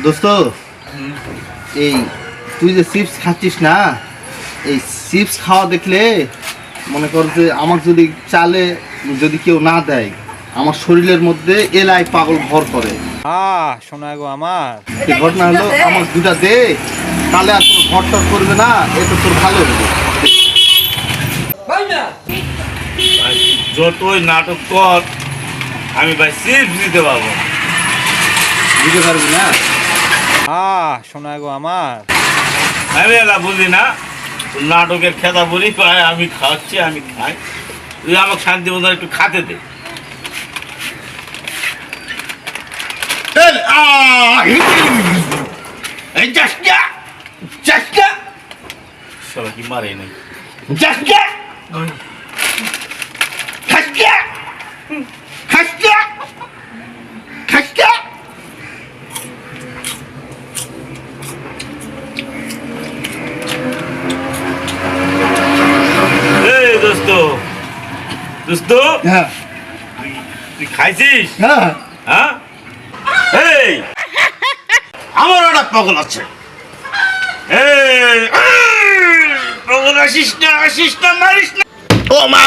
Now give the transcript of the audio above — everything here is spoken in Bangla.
দোস্ত এই তুই যে চিপস খাচ্ছিস না এই চিপস খাওয়া দেখলে মনে কর যে আমার যদি চালে যদি কেউ না দেয় আমার শরীরের মধ্যে এলাই পাগল ভর করে। আহ শোনা গো আমার। এই ঘটনা হলো আমার দুটা দে তাহলে আর কোনো ঘর টর করবে না এটা তোর ভালো হবে। যতই নাটক কর আমি ভাই চিপস দিতে পারব। বুঝতে পারবি না? আহ শোনা গো আমার। আমি বুঝি না? নাটকের খেতা বলি, পায়, আমি খাচ্ছি, আমি খাই। তুই আমাকে শান্তি মতো একটু খাতে দে। শালা কি মারে নাই? যাস না, খাস না, খাস না, খাস না। এই দোস্ত দোস্ত হ্যাঁ। তুই খাইছিস? হ্যাঁ। হ্যাঁ? এই! আমার একটা পাগল আছে। এই, পাগল আসিস না আসিস না মারিস না। ও মা